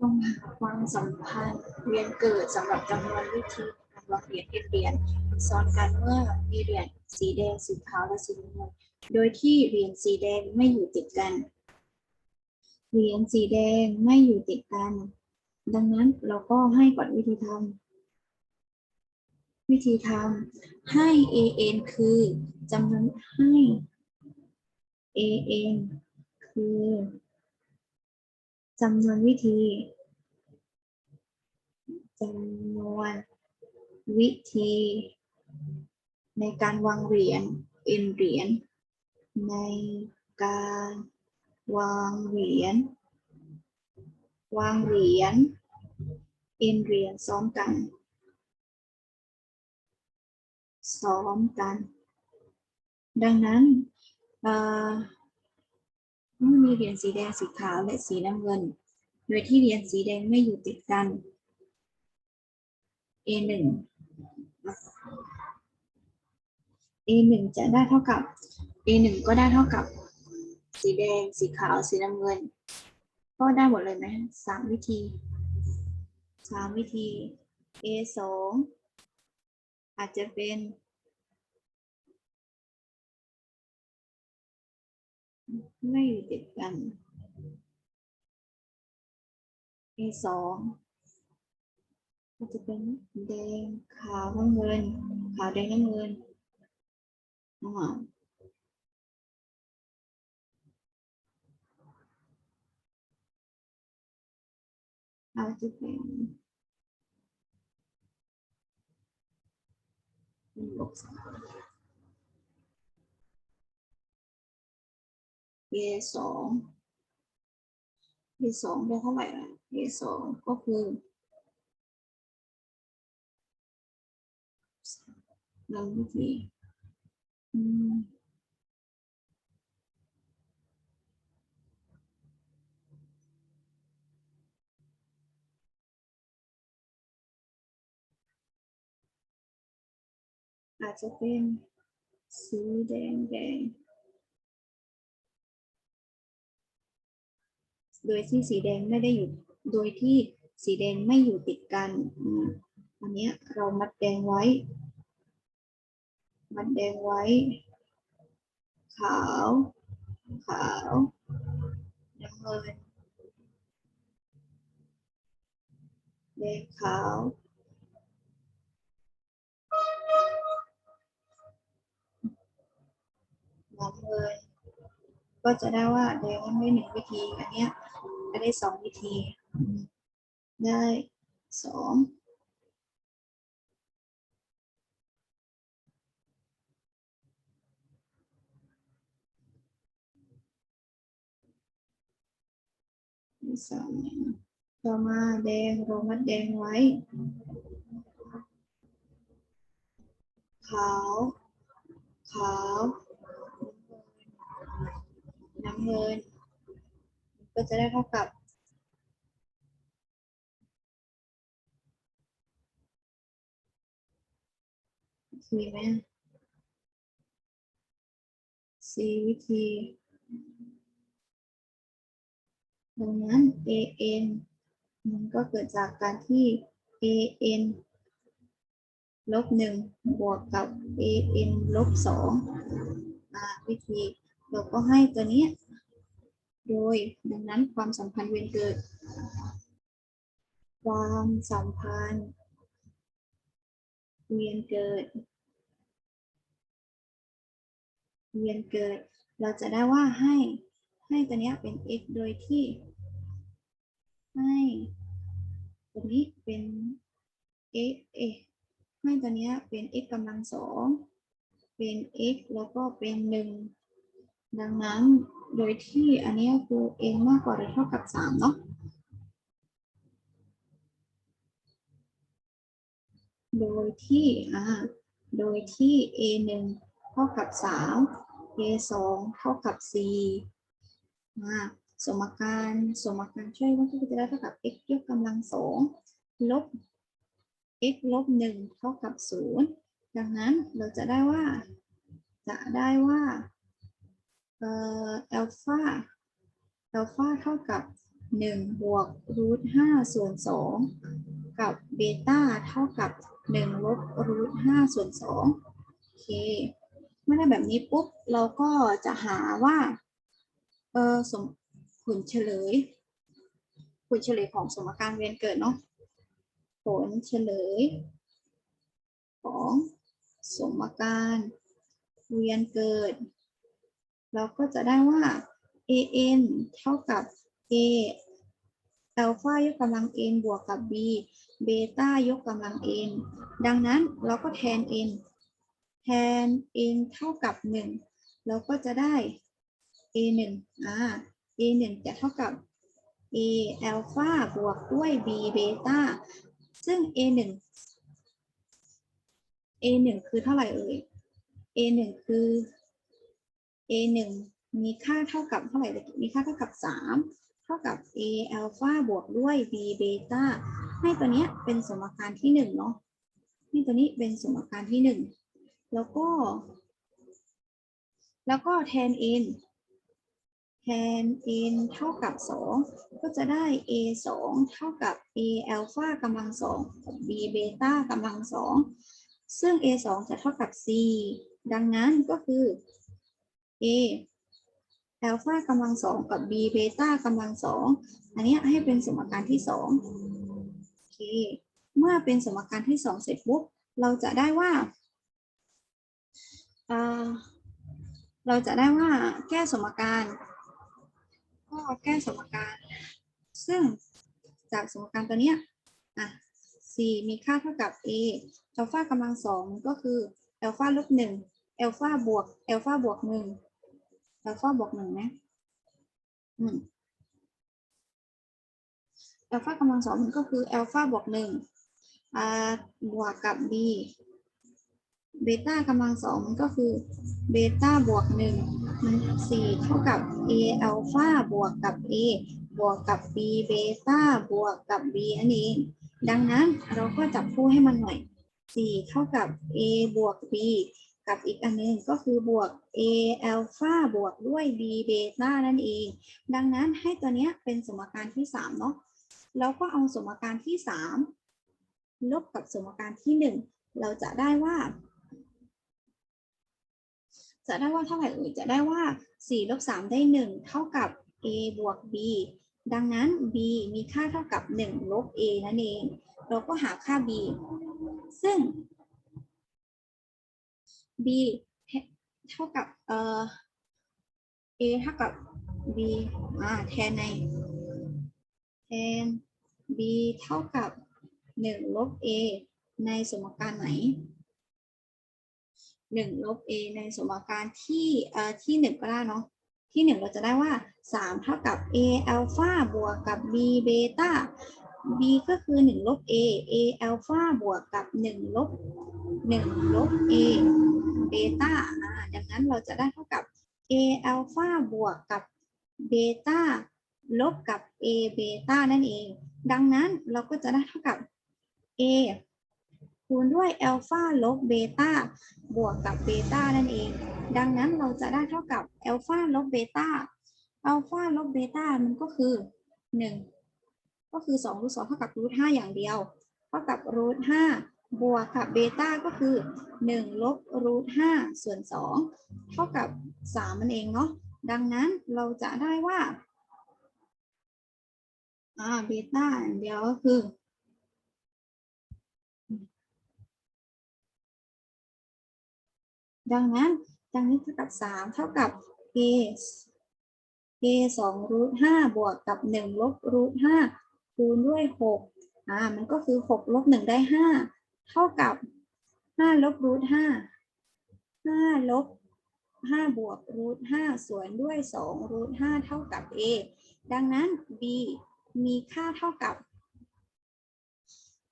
จงหาความสัมพันธ์เวียนเกิดสำหรับจำนวนวิธีการวางเหรียญเหรียญซ้อนกันเมื่อมีเหรียญสีแดงสีขาวและสีน้ำเงินโดยที่เหรียญสีแดงไม่อยู่ติดกันเหรียญสีแดงไม่อยู่ติดกัน ดังนั้นเราก็ให้ก่อนวิธีทำวิธีทำให้ an คือจำนวนให้ an คือจำนวนวิธี จำนวนวิธีในการวางเหรียญ n เหรียญในการวางเหรียญวางเหรียญ n เหรียญซ้อนกัน ซ้อนกัน ดังนั้นเอ่อเมื่อมีเหรียญสีแดงสีขาวและสีน้ำเงิน โดยที่เหรียญสีแดงไม่อยู่ติดกัน A หนึ่ง A หนึ่งจะได้เท่ากับ A หนึ่งก็ได้เท่ากับ สีแดง สีขาว สีน้ำเงิน ก็ได้หมดเลยไหมสามวิธีสามวิธี A สองอาจจะเป็น ไม่อยู่ติดกัน A สอง ก็จะเป็นแดงขาวน้ำเงิน ขาวแดงน้ำเงินอ่าอาจจะเป็นเป็นบวกสาม A สอสองได้เท่าไหร่ล่ะ A สองก็คือ เราวิธีอืมอาจจะเป็นสีแดงแดงโดยที่สีแดงไม่ได้อยู่ โดยที่สีแดงไม่อยู่ติดกัน อันนี้เรามัดแดงไว้ มัดแดงไว้ ขาว ขาวน้ำเงินแดงขาวน้ำเงินก็จะได้ว่าแดงได้หนึ่งวิธี อันเนี้ยจะได้สองวิธี ได้สอง สองต่อมาแดงเรมัดแดงไว้ ขาว ขาว น้ำเงิน ก็จะได้เท่ากับมีไหมสี่วิธี ดังนั้น an มันก็เกิดจากการที่ an ลบหนึ่งบวกกับ an ลบสองวิธีเราก็ให้ตัวนี้ โดยดังนั้นความสัมพันธ์เวียนเกิด ความสัมพันธ์เวียนเกิด เวียนเกิด เราจะได้ว่าให้ ให้ตัวเนี้ยเป็น x โดยที่ ให้ตรงนี้เป็น x เอให้ตัวเนี้ยเป็น x กำลังสองเป็น x แล้วก็เป็นหนึ่งดังนั้นโดยที่อันนี้คือ n มากกว่าหรือเท่ากับสามเนาะโดยที่อ่าโดยที่ a 1เท่ากับ 3 a 2เท่ากับ 4 มาสมการสมการช่วยวัตถุจะได้เท่ากับ x ยกกำลังสองลบ x ลบหนึ่งเท่ากับศูนย์ดังนั้นเราจะได้ว่า จะได้ว่าเอ่อแอลฟาแอลฟาเท่ากับหนึ่งบวกรูทห้าส่วนสองกับเบต้าเท่ากับหนึ่งลบรูทห้าส่วนสองโอเคเมื่อได้แบบนี้ปุ๊บ เราก็จะหาว่า เออสมผลเฉลย ผลเฉลยของสมการเวียนเกิดเนาะผลเฉลย ของสมการเวียนเกิด เราก็จะได้ว่า an เท่ากับ a อัลฟายกกำลัง n บวกกับ b เบต้ายกกำลัง n ดังนั้นเราก็แทน n แทน n เท่ากับ 1 เราก็จะได้ a 1อ่า a 1จะเท่ากับ a อัลฟาบวกด้วย b เบต้าซึ่ง a 1 a 1คือเท่าไหร่เอ่ย a 1คือ a 1มีค่าเท่ากับเท่าไหร่มีค่าเท่ากับ 3 เท่ากับ a อัลฟาบวกด้วย b เบต้าให้ตัวเนี้ยเป็นสมการที่1เนาะให้ตัวนี้เป็นสมการที่ 1 แล้วก็ แล้วก็แทน n แทน n เท่ากับ 2 ก็จะได้ a 2เท่ากับ a อัลฟากำลัง2กับ b เบต้ากำลัง2ซึ่ง a 2จะเท่ากับ c ดังนั้นก็คือ a อัลฟากำลัง2กับ b เบต้ากำลัง2อันนี้ให้เป็นสมการที่2โอเค เมื่อเป็นสมการที่2เสร็จปุ๊บ เราจะได้ว่า เราจะได้ว่าแก้สมการ ก็แก้สมการ ซึ่งจากสมการตัวเนี้ยอะ c มีค่าเท่ากับ a อัลฟากำลังสองก็คืออัลฟาลบหนึ่งอัลฟาบวกอัลฟาบวกหนึ่งอัลฟาบวกหนึ่งนะอืมอัลฟากำลังสองมันก็คืออัลฟาบวกหนึ่งบวกกับ b เบต้ากำลังสองมันก็คือเบต้าบวกหนึ่งมันสี่เท่ากับ a อัลฟาบวกกับ a บวกกับ b เบต้าบวกกับ b นั่นเองดังนั้นเราก็จับคู่ให้มันหน่อยสี่เท่ากับ a บวก b กับอีกอันหนึงก็คือบวก a อัลฟาบวกด้วย b เบต้านั่นเอง ดังนั้นให้ตัวเนี้ยเป็นสมการที่สามเนาะแล้วก็เอาสมการที่สามลบกับสมการที่หนึ่งเราจะได้ว่า จะได้ว่าเท่าไหร่เอ่ยจะได้ว่า4ลบ3ได้ 1 เท่ากับ a บวก b ดังนั้น b มีค่าเท่ากับ1ลบ a นั่นเอง เราก็หาค่า b ซึ่ง b เท่ากับเอ่อ a เท่ากับ b อ่าแทนในแทน b เท่ากับ 1 ลบ a ในสมการไหน หนึ่งลบ a ในสมการที่เอ่อที่หนึ่งก็ได้เนาะที่หนึ่งเราจะได้ว่าสามเท่ากับ a อัลฟาบวกกับ b เบต้า b ก็คือหนึ่งลบ a a อัลฟาบวกกับหนึ่งลบหนึ่งลบ a เบต้าอ่าดังนั้นเราจะได้เท่ากับ a อัลฟาบวกกับเบต้าลบกับ a เบต้านั่นเอง ดังนั้นเราก็จะได้เท่ากับ a คูณด้วยอัลฟาลบเบต้าบวกกับเบต้านั่นเอง ดังนั้นเราจะได้เท่ากับอัลฟาลบเบต้าอัลฟาลบเบต้ามันก็คือหนึ่งก็คือสองรูทสองเท่ากับรูทห้าอย่างเดียว เท่ากับรูทห้าบวกกับเบต้าก็คือหนึ่งลบรูทห้าส่วนสองเท่ากับสามมันเองเนาะดังนั้นเราจะได้ว่าอ่าเบต้าอย่างเดียวก็คือ ดังนั้นดังนี้เท่ากับสามเท่ากับ a a สองรูทห้าบวกกับหนึ่งลบรูทห้าคูณด้วยหกอ่า มันก็คือหกลบหนึ่งได้ห้าเท่ากับห้าลบรูทห้าห้าลบห้าบวกรูทห้าส่วนด้วยสองรูทห้าเท่ากับ a ดังนั้น b มีค่าเท่ากับ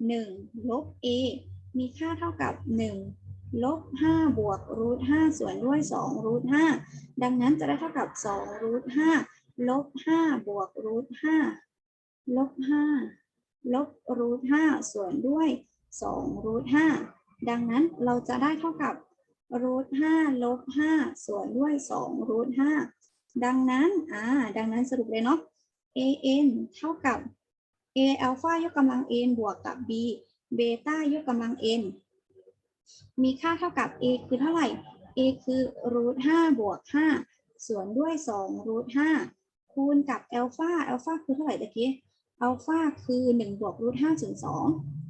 หนึ่งลบ a มีค่าเท่ากับหนึ่ง ลบห้าบวกรูทห้าส่วนด้วยสองรูทห้าดังนั้นจะได้เท่ากับสองรูทห้าลบห้าบวกรูทห้าลบห้าลบรูทห้าส่วนด้วยสองรูทห้าดังนั้นเราจะได้เท่ากับรูทห้าลบห้าส่วนด้วยสองรูทห้าดังนั้นอ่าดังนั้นสรุปเลยเนาะ an เท่ากับ a อัลฟายกกำลัง n บวกกับ b เบต้ายกกำลัง n มีค่าเท่ากับ a คือเท่าไหร่ a คือ root 5บวก5ส่วนด้วย2 root 5คูณกับอัลฟาอัลฟาคือเท่าไหร่ตะกี้อัลฟาคือ1บวก root 5ส่วน2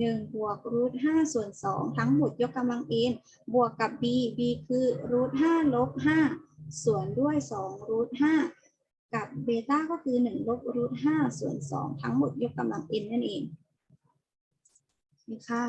1บวก root 5ส่วน2ทั้งหมดยกกำลัง n บวกกับ b b คือ root 5ลบ5ส่วนด้วย2 root 5กับเบต้าก็คือ1ลบ root 5ส่วน2ทั้งหมดยกกำลัง n นั่นเองนี่ค่ะ